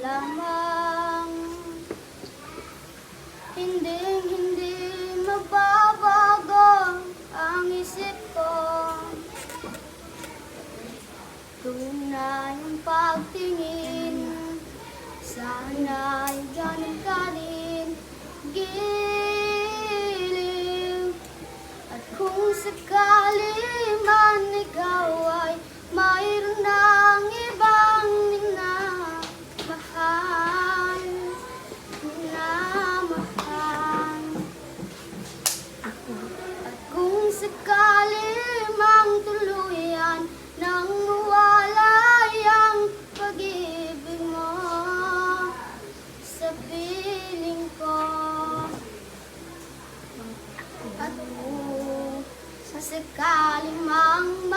lamang. Hindi, hindi magbabago ang isip ko. Tunay ang pagtingin. at kung sa sakaling mang